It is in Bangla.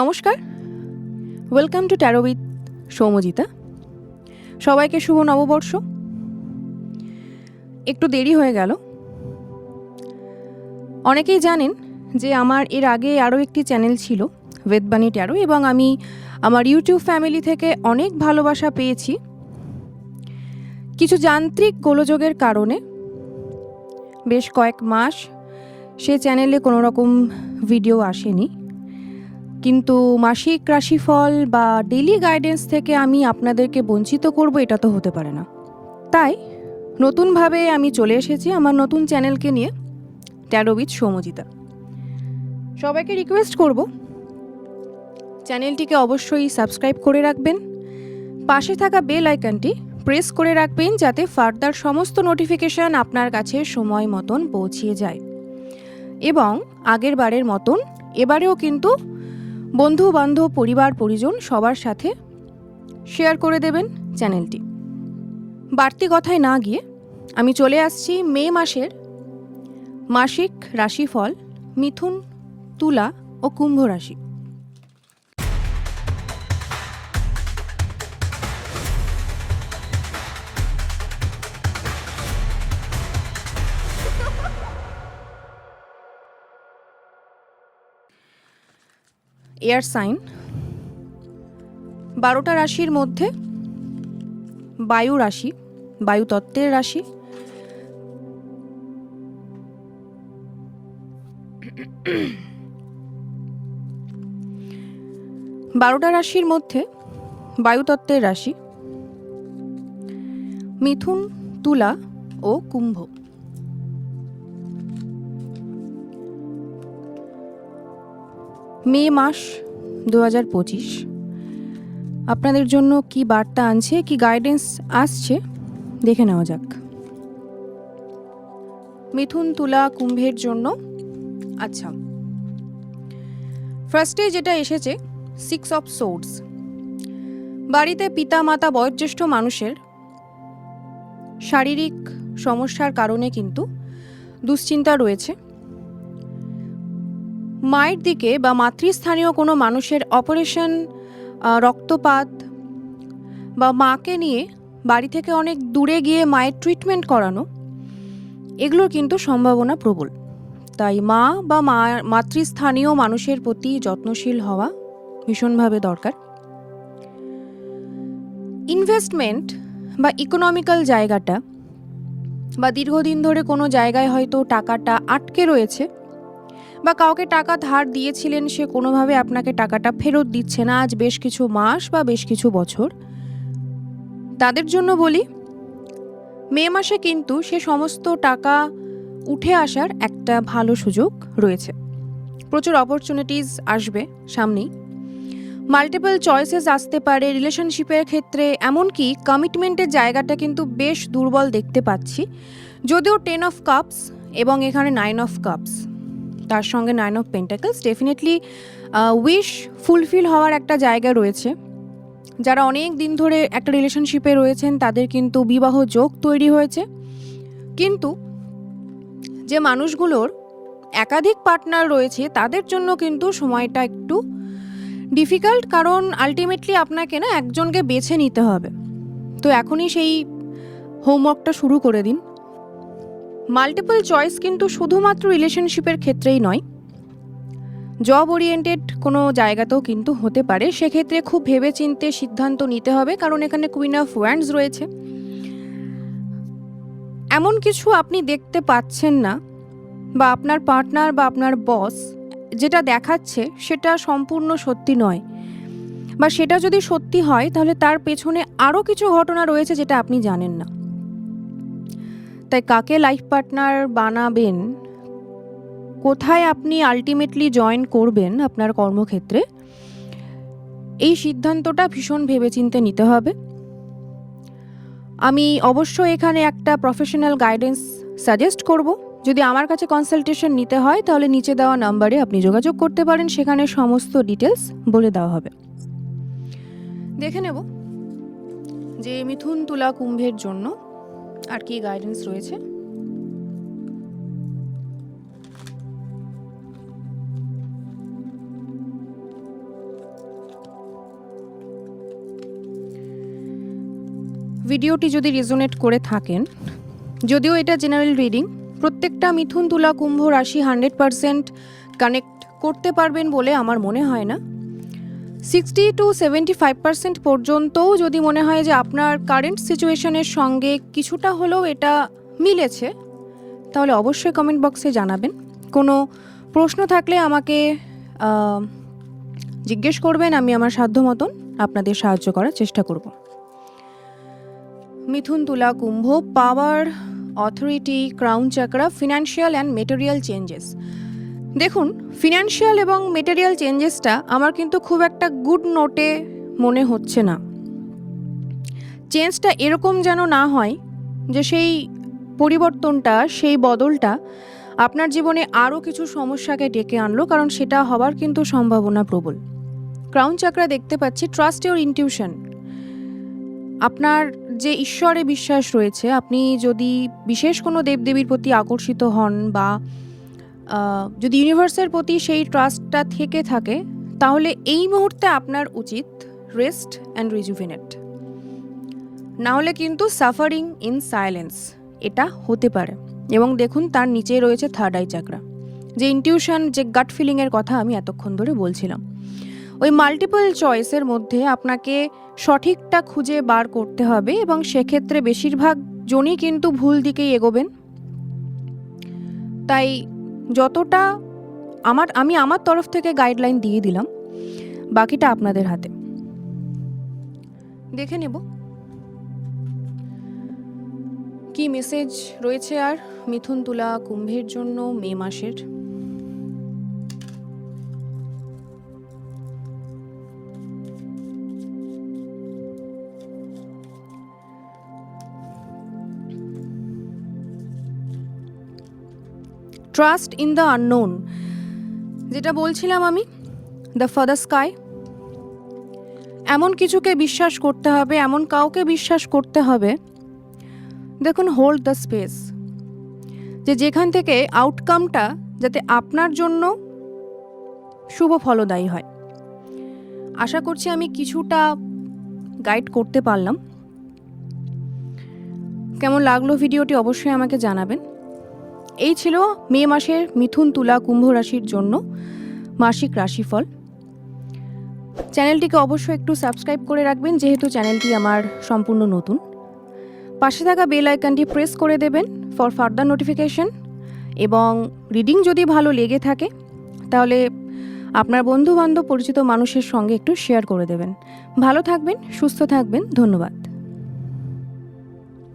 নমস্কার। Welcome to tarot with Soumajita সবাইকে শুভ নববর্ষ। একটু দেরি হয়ে গেল। অনেকেই জানেন যে আমার এর আগে আরও একটি চ্যানেল ছিল বেদবাণী ট্যারো এবং আমি আমার ইউটিউব ফ্যামিলি থেকে অনেক ভালোবাসা পেয়েছি। কিছু যান্ত্রিক গোলযোগের কারণে বেশ কয়েক মাস সে চ্যানেলে কোনো রকম ভিডিও আসেনি। কিন্তু মাসিক রাশিফল বা ডেলি গাইডেন্স থেকে আমি আপনাদেরকে বঞ্চিত করব, এটা তো হতে পারে না। তাই নতুনভাবে আমি চলে এসেছি আমার নতুন চ্যানেলকে নিয়ে ট্যারোবিদ সৌমজিতা। সবাইকে রিকোয়েস্ট করব, চ্যানেলটিকে অবশ্যই সাবস্ক্রাইব করে রাখবেন, পাশে থাকা বেল আইকনটি প্রেস করে রাখবেন, যাতে ফার্দার সমস্ত নোটিফিকেশান আপনার কাছে সময় মতন পৌঁছিয়ে যায়। এবং আগের বারের মতন এবারেও কিন্তু বন্ধু বান্ধব পরিবার, পরিজন সবার সাথে শেয়ার করে দেবেন চ্যানেলটি বাড়তি কথায় না গিয়ে আমি চলে আসছি মে মাসের মাসিক রাশিফল, মিথুন, তুলা ও কুম্ভ রাশি। এয়ার সাইন, বারোটা রাশির মধ্যে বায়ু রাশি, বায়ু তত্ত্বের রাশি, বারোটা রাশির মধ্যে বায়ুতত্ত্বের রাশি, মিথুন, তুলা ও কুম্ভ। মে মাস দু হাজার পঁচিশ। আপনাদের জন্য কি বার্তা আনছে, কি গাইডেন্স আসছে, দেখে নেওয়া যাক। মিথুন তুলা কুম্ভের জন্য আচ্ছা। ফার্স্টে যেটা এসেছে সিক্স অফ সোর্স বাড়িতে পিতা মাতা বয়োজ্যেষ্ঠ মানুষের শারীরিক সমস্যার কারণে কিন্তু দুশ্চিন্তা রয়েছে। মায়ের দিকে বা মাতৃস্থানীয় কোনো মানুষের অপারেশন রক্তপাত বা মাকে নিয়ে বাড়ি থেকে অনেক দূরে গিয়ে মায়ের ট্রিটমেন্ট করানো, এগুলোর কিন্তু সম্ভাবনা প্রবল। তাই মা বা মা, মাতৃস্থানীয় মানুষের প্রতি যত্নশীল হওয়া ভীষণভাবে দরকার। ইনভেস্টমেন্ট বা ইকোনমিক্যাল জায়গাটা বা দীর্ঘদিন ধরে কোনো জায়গায় হয়তো টাকাটা আটকে রয়েছে বা কাউকে টাকা ধার দিয়েছিলেন, সে কোনোভাবে আপনাকে টাকাটা ফেরত দিচ্ছে না। আজ বেশ কিছু মাস বা বেশ কিছু বছর। তাদের জন্য বলি, মে মাসে কিন্তু সে সমস্ত টাকা উঠে আসার একটা ভালো সুযোগ রয়েছে। প্রচুর অপরচুনিটিস আসবে সামনেই। মাল্টিপল চয়েসেস আসতে পারে রিলেশনশিপের ক্ষেত্রে, এমনকি কমিটমেন্টের জায়গাটা কিন্তু বেশ দুর্বল দেখতে পাচ্ছি। যদিও টেন অফ কাপস এবং এখানে নাইন অফ কাপস তার সঙ্গে nine of pentacles. Definitely wish fulfil হওয়ার একটা জায়গা রয়েছে। যারা অনেক দিন ধরে একটা রিলেশনশিপে রয়েছেন, তাদের কিন্তু বিবাহ যোগ তৈরি হয়েছে। কিন্তু যে মানুষগুলোর একাধিক পার্টনার রয়েছে, তাদের জন্য কিন্তু সময়টা একটু ডিফিকাল্ট কারণ আলটিমেটলি আপনাকে না একজনকে বেছে নিতে হবে। তো এখনই সেই হোমওয়ার্কটা শুরু করে দিন। মাল্টিপল চয়েস কিন্তু শুধুমাত্র রিলেশনশিপের ক্ষেত্রেই নয়। জব ওরিয়েন্টেড কোনো জায়গাতেও কিন্তু হতে পারে। সেক্ষেত্রে খুব ভেবেচিন্তে সিদ্ধান্ত নিতে হবে, কারণ এখানে কুইন অফ ওয়ান্ডস রয়েছে। এমন কিছু আপনি দেখতে পাচ্ছেন না, বা আপনার পার্টনার বা আপনার বস যেটা দেখাচ্ছে সেটা সম্পূর্ণ সত্যি নয়। বা সেটা যদি সত্যি হয়, তাহলে তার পেছনে আরও কিছু ঘটনা রয়েছে যেটা আপনি জানেন না। তাই কাকে লাইফ পার্টনার বানাবেন? কোথায় আপনি আলটিমেটলি জয়েন করবেন আপনার কর্মক্ষেত্রে? এই সিদ্ধান্তটা ভীষণ ভেবেচিন্তে নিতে হবে। আমি অবশ্য এখানে একটা প্রফেশনাল গাইডেন্স সাজেস্ট করব। যদি আমার কাছে কনসালটেশন নিতে হয়, তাহলে নিচে দেওয়া নাম্বারে আপনি যোগাযোগ করতে পারেন। সেখানে সমস্ত ডিটেলস বলে দেওয়া হবে। দেখে নেব যে মিথুন তুলা কুম্ভের জন্য আর কি গাইডেন্স রয়েছে? ভিডিওটি যদি রেজোনেট করে থাকেন, যদিও এটা জেনারেল রিডিং প্রত্যেকটা মিথুন তুলা কুম্ভ রাশি হান্ড্রেড পারসেন্ট কানেক্ট করতে পারবেন বলে আমার মনে হয় না। Sixty two seventy five percent পর্যন্তও যদি মনে হয় যে আপনার কারেন্ট সিচুয়েশনের সঙ্গে কিছুটা হলেও এটা মিলেছে, তাহলে অবশ্যই কমেন্ট বক্সে জানাবেন। কোনো প্রশ্ন থাকলে আমাকে জিজ্ঞেস করবেন, আমি আমার সাধ্য মতন আপনাদের সাহায্য করার চেষ্টা করব। মিথুন তুলা কুম্ভ, power authority, crown chakra, financial and material changes. দেখুন ফিনান্সিয়াল এবং মেটেরিয়াল চেঞ্জেসটা আমার কিন্তু খুব একটা গুড নোটে মনে হচ্ছে না। চেঞ্জটা এরকম যেন না হয় যে সেই পরিবর্তনটা, সেই বদলটা আপনার জীবনে আরও কিছু সমস্যাকে ডেকে আনলো, কারণ সেটা হওয়ার কিন্তু সম্ভাবনা প্রবল। ক্রাউন চাকরা দেখতে পাচ্ছি ট্রাস্ট ইউর ইনটিউশন আপনার যে ঈশ্বরে বিশ্বাস রয়েছে, আপনি যদি বিশেষ কোনো দেবদেবীর প্রতি আকর্ষিত হন বা যদি ইউনিভার্সের প্রতি সেই ট্রাস্টটা থেকে থাকে, তাহলে এই মুহূর্তে আপনার উচিত রেস্ট অ্যান্ড রিজুভিনেট না হলে কিন্তু সাফারিং ইন সাইলেন্স এটা হতে পারে। এবং দেখুন, তার নিচে রয়েছে থার্ড আই চাকরা যে ইনটিউশন যে গাট ফিলিংয়ের কথা আমি এতক্ষণ ধরে বলছিলাম। ওই মাল্টিপল চয়েসের মধ্যে আপনাকে সঠিকটা খুঁজে বার করতে হবে এবং সেক্ষেত্রে বেশিরভাগ জনই কিন্তু ভুল দিকেই এগোবেন। তাই যতটা আমার, আমি আমার তরফ থেকে গাইডলাইন দিয়ে দিলাম, বাকিটা আপনাদের হাতে। দেখে নেব। কি মেসেজ রয়েছে আর? মিথুন তুলা, কুম্ভের জন্য মে মাসের। ট্রাস্ট ইন দ্য আননোন যেটা বলছিলাম আমি দ্য ফাদার স্কাই এমন কিছুকে বিশ্বাস করতে হবে, এমন কাউকে বিশ্বাস করতে হবে। দেখুন হোল্ড দ্য স্পেস যে যেখান থেকে আউটকামটা যাতে আপনার জন্য শুভ ফলদায়ী হয়। আশা করছি আমি কিছুটা গাইড করতে পারলাম। কেমন লাগল ভিডিওটি অবশ্যই আমাকে জানাবেন। এই ছিল মে মাসের মিথুন তুলা কুম্ভ রাশির জন্য মাসিক রাশিফল। চ্যানেলটিকে অবশ্যই একটু সাবস্ক্রাইব করে রাখবেন, যেহেতু চ্যানেলটি আমার সম্পূর্ণ নতুন। পাশে থাকা বেল আইকনটি প্রেস করে দেবেন ফর ফার্দার নোটিফিকেশন এবং রিডিং যদি ভালো লেগে থাকে, তাহলে আপনার বন্ধু বান্ধব পরিচিত মানুষের সঙ্গে একটু শেয়ার করে দেবেন। ভালো থাকবেন, সুস্থ থাকবেন, ধন্যবাদ।